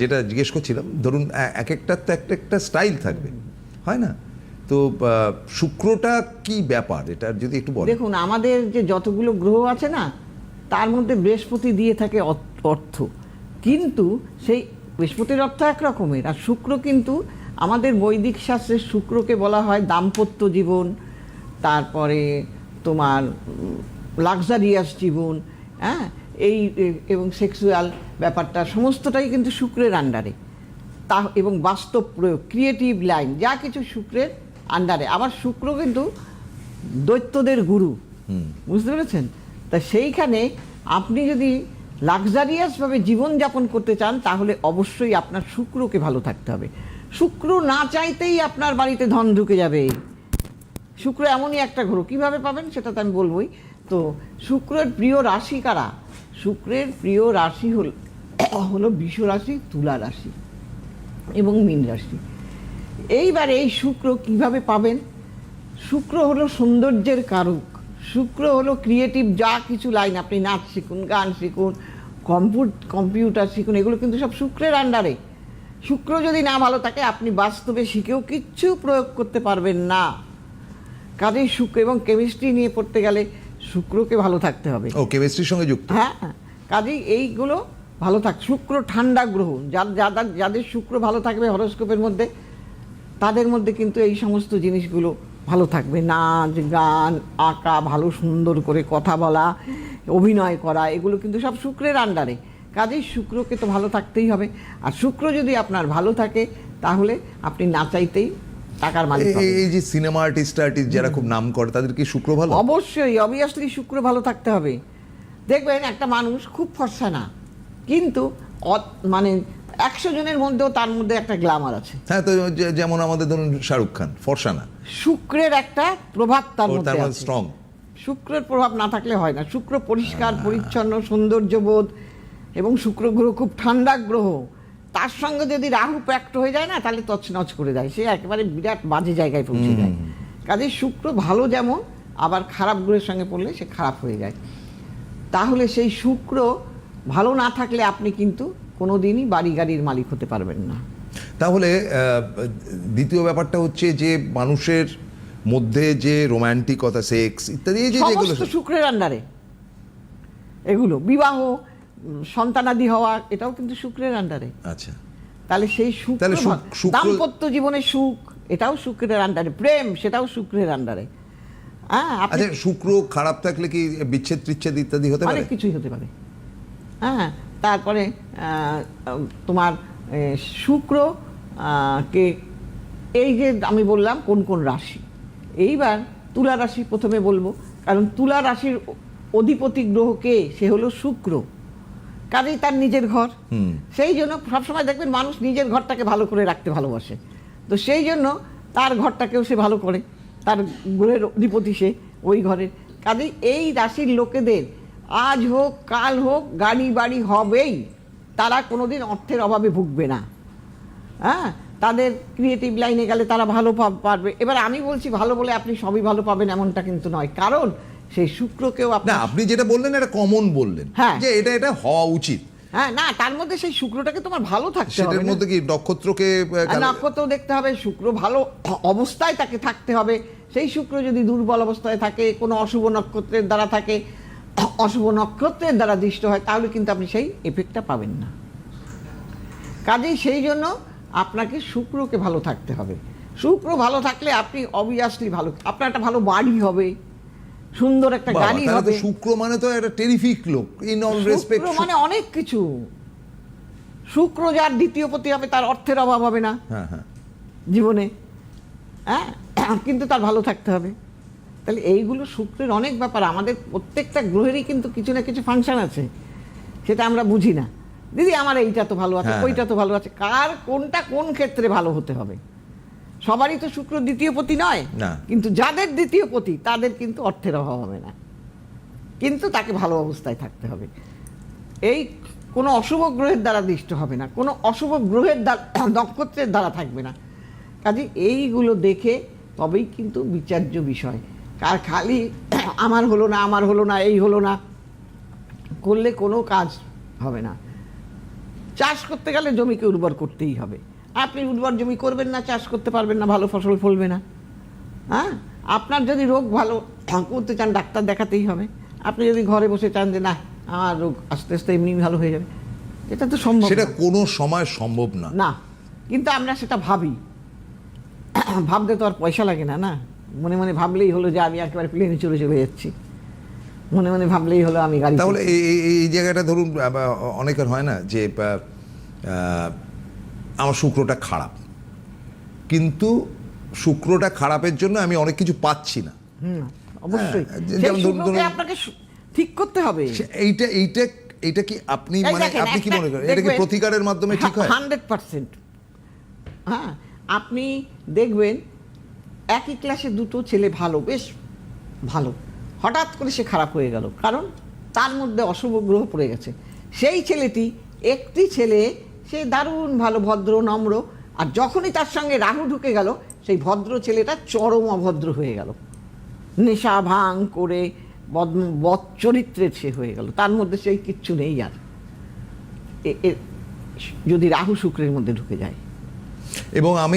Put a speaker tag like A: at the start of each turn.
A: যেটা জিজ্ঞেস করছিলাম, ধরুন এক একটার তো একটা একটা স্টাইল থাকবে, হয় না? তো শুক্রটা কি ব্যাপার? এটা যদি একটু বলেন।
B: দেখুন, আমাদের যে যতগুলো গ্রহ আছে না, তার মধ্যে বৃহস্পতি দিয়ে থাকে অর্থ। কিন্তু সেই বৃহস্পতির অর্থ এক রকমের, আর শুক্র কিন্তু আমাদের বৈদিক শাস্ত্রে শুক্রকে বলা হয় দাম্পত্য জীবন, তারপরে তোমার লাক্সারিয়াস জীবন হ্যাঁ? এই এবং সেক্সুয়াল ব্যাপারটা সমস্তটাই কিন্তু শুক্রের আন্ডারে তা এবং বাস্তব প্রয়োগ ক্রিয়েটিভ লাইন যা কিছু শুক্রের আন্ডারে আবার শুক্র কিন্তু দৈত্যদের গুরু। বুঝতে পেরেছেন? তা সেইখানে আপনি যদি লাক্সারিয়াসভাবে জীবনযাপন করতে চান তাহলে অবশ্যই আপনার শুক্রকে ভালো থাকতে হবে। শুক্র না চাইতেই আপনার বাড়িতে ধন ঢুকে যাবে। শুক্র এমনই একটা গ্রহ। কীভাবে পাবেন সেটা তো আমি বলবোই। তো শুক্রের প্রিয় রাশি কারা? শুক্রের প্রিয় রাশি হল, হলো বিষ রাশি, তুলা রাশি এবং মীন রাশি। এইবার এই শুক্র কীভাবে পাবেন? শুক্র হলো সৌন্দর্যের কারক। শুক্র হলো ক্রিয়েটিভ যা কিছু লাইন, আপনি নাচ শিখুন, গান শিখুন কম্পিউট কম্পিউটার শিখুন, এগুলো কিন্তু সব শুক্রের আন্ডারে শুক্র যদি না ভালো থাকে, আপনি বাস্তবে শিখেও কিচ্ছু প্রয়োগ করতে পারবেন না। কাজেই শুক্র এবং কেমিস্ট্রি নিয়ে পড়তে গেলে শুক্রকে ভালো থাকতে হবে।
A: ও কেমিস্ট্রির সঙ্গে যুক্ত।
B: হ্যাঁ কাজেই এইগুলো ভালো থাক শুক্র ঠান্ডা গ্রহ। যার যাদের যাদের শুক্র ভালো থাকবে হরস্কোপের মধ্যে তাদের মধ্যে কিন্তু এই সমস্ত জিনিসগুলো ভালো থাকবে। নাচ গান আঁকা ভালো সুন্দর করে কথা বলা অভিনয় করা এগুলো কিন্তু সব শুক্রের আন্ডারে কাজেই শুক্রকে তো ভালো থাকতেই হবে। আর শুক্র যদি আপনার ভালো থাকে তাহলে আপনি না চাইতেই টাকার মালিক
A: এই- যে সিনেমা আর্টিস্ট আর্টিস্ট যারা খুব নাম করে তাদের কি শুক্র ভালো?
B: অবশ্যই অবভিয়াসলি শুক্র ভালো থাকতে হবে। দেখবেন একটা মানুষ খুব ফর্সা না কিন্তু মানে একশো জনের মধ্যেও তার মধ্যে একটা গ্ল্যামার আছে।
A: হ্যাঁ তো যেমন আমাদের ধরুন শাহরুখ খান ফর্সানা
B: শুক্রের একটা প্রভাব তার মধ্যে
A: স্ট্রং
B: শুক্রের প্রভাব না থাকলে হয় না। শুক্র পরিষ্কার পরিচ্ছন্ন সৌন্দর্যবোধ এবং শুক্র গ্রহ খুব ঠান্ডা গ্রহ। তার সঙ্গে যদি রাহু প্যাক্ট হয়ে যায় না তাহলে তছনছ করে দেয়। সে একেবারে বিরাট বাজে জায়গায় পৌঁছে যায়। কাজে শুক্র ভালো যেমন আবার খারাপ গ্রহের সঙ্গে পড়লে সে খারাপ হয়ে যায়। তাহলে সেই শুক্র ভালো না থাকলে আপনি কিন্তু কোনোদিনই বাড়ি গাড়ির মালিক হতে পারবেন না।
A: তাহলে দ্বিতীয় ব্যাপারটা হচ্ছে যে মানুষের মধ্যে যে রোমান্টিকতা সেক্স ইত্যাদি যে যেগুলো
B: শুক্রের আন্ডারে এগুলো বিবাহ সন্তানাদি হওয়া এটাও কিন্তু শুক্রের আন্ডারে
A: আচ্ছা।
B: তাহলে সেই ভা- দাম্পত্য জীবনের সুখ এটাও শুক্রের আন্ডারে প্রেম সেটাও শুক্রের আন্ডারে হ্যাঁ
A: আচ্ছা শুক্র খারাপ থাকলে কি বিচ্ছেদ টিচ্ছেদ ইত্যাদি হতে পারে?
B: অনেক কিছুই হতে পারে। হ্যাঁ তারপরে তোমার শুক্র কে এই যে আমি বললাম কোন কোন রাশি। এইবার তুলা রাশি প্রথমে বলব কারণ তুলা রাশির অধিপতি গ্রহ কে? সে হলো শুক্র। কাজেই তার নিজের ঘর। সেই জন্য সবসময় দেখবেন মানুষ নিজের ঘরটাকে ভালো করে রাখতে ভালোবাসে। তো সেই জন্য তার ঘরটাকেও সে ভালো করে। তার গ্রহের অধিপতি সে ওই ঘরের। কাজেই এই রাশির লোকেদের আজ হোক কাল হোক গাড়ি বাড়ি হবেই তারা কোনোদিন অর্থের অভাবে ভুগবে না। হ্যাঁ? তাদের ক্রিয়েটিভ লাইনে গেলে তারা ভালো পারবে। এবার আমি বলছি ভালো বলে আপনি সবই ভালো পাবেন এমনটা কিন্তু নয়। কারণ সেই শুক্রকেও
A: না
B: আপনি
A: যেটা বললেন এটা কমন বললেন।
B: হ্যাঁ।
A: যে এটা এটা হওয়া উচিত।
B: হ্যাঁ না তার মধ্যে সেই শুক্রটাকে তোমার ভালো থাকতে হবে
A: সেটার মধ্যে কি নক্ষত্রকে
B: নক্ষত্র দেখতে হবে শুক্র ভালো অবস্থায় তাকে থাকতে হবে। সেই শুক্র যদি দুর্বল অবস্থায় থাকে কোনো অশুভ নক্ষত্রের দ্বারা থাকে অশুভ নক্ষত্রের দ্বারা দৃষ্ট হয় তাহলে কিন্তু আপনি সেই এফেক্টটা পাবেন না। কাজেই সেই জন্য আপনাকে শুক্রকে ভালো থাকতে হবে। শুক্র ভালো থাকলে আপনি অবভিয়াসলি ভালো আপনার একটা ভালো বাড়ি হবে। সুন্দর একটা গাড়ি হবে।
A: শুক্র মানে তো একটা টেরিফিক লোক ইন অল রেসপেক্ট
B: মানে অনেক কিছু। শুক্র যার দ্বিতীয় পতি হবে তার অর্থের অভাব হবে না।
A: হ্যাঁ হ্যাঁ।
B: জীবনে। হ্যাঁ? কিন্তু তার ভালো থাকতে হবে। তাহলে এইগুলো শুক্রের অনেক ব্যাপার। আমাদের প্রত্যেকটা গ্রহেরই কিন্তু কিছু না কিছু ফাংশন আছে। সেটা আমরা বুঝি না। দিদি আমার এইটা তো ভালো আছে
A: হ্যাঁ,
B: ওইটা তো ভালো আছে। কার কোনটা কোন ক্ষেত্রে ভালো হতে হবে? সবারই তো শুক্র দ্বিতীয় পতি নয়। কিন্তু যাদের দ্বিতীয় পতি তাদের কিন্তু অর্থের অভাব হবে না। কিন্তু তাকে ভালো অবস্থায় থাকতে হবে। এই কোনো অশুভ গ্রহের দ্বারা দৃষ্ট হবে না। কোনো অশুভ গ্রহের দ্বারা নক্ষত্রের দ্বারা থাকবে না। কাজে এইগুলো দেখে তবেই কিন্তু বিচার্য বিষয়। কার খালি আমার হলো না আমার হলো না এই হলো না। করলে কোনো কাজ হবে না। চাষ করতে গেলে জমিকে উর্বর করতেই হবে। আপনি উর্বর জমি করবেন না চাষ করতে পারবেন না ভালো ফসল ফলবে না। হ্যাঁ? আপনার যদি রোগ ভালো করতে চান ডাক্তার দেখাতেই হবে। আপনি যদি ঘরে বসে চান যে না আমার রোগ আস্তে আস্তে এমনি ভালো হয়ে যাবে এটা তো সম্ভব
A: সেটা কোনো সময় সম্ভব না।
B: না কিন্তু আমরা সেটা ভাবি। ভাবতে তো আর পয়সা লাগে না না? মনে মনে ভাবলেই হলো যে আমি একেবারে প্লেনে চলে চলে যাচ্ছি। মনে মনে ভাবলেই হলো আমি গাড়ি
A: তাহলে এই জায়গাটা ধরুন অনেকের হয় না যে আমার শুক্রটা খারাপ। কিন্তু শুক্রটা খারাপের জন্য আমি অনেক কিছু পাচ্ছি না।
B: অবশ্যই।
A: হ্যাঁ,
B: আপনাকে ঠিক করতে হবে।
A: এইটা এইটা এইটা কি আপনি মানে আপনি কি মনে করেন? এটা কি প্রতিকারের মাধ্যমে ঠিক হয়?
B: Hundred percent. হ্যাঁ আপনি দেখবেন একই ক্লাসে দুটো ছেলে ভালো বেশ ভালো। হঠাৎ করে সে খারাপ হয়ে গেল। কারণ তার মধ্যে অশুভ গ্রহ পড়ে গেছে। সেই ছেলেটি একটি ছেলে সে দারুণ ভালো, ভদ্র, নম্র। আর যখনই তার সঙ্গে রাহু ঢুকে গেল, সেই ভদ্র ছেলেটা চরম অভদ্র হয়ে গেল। নেশা ভাঙ করে বদ বদ চরিত্রের সে হয়ে গেল। তার মধ্যে সেই কিচ্ছু নেই আর। যদি রাহু শুক্রের মধ্যে ঢুকে যায়।
A: এবং আমি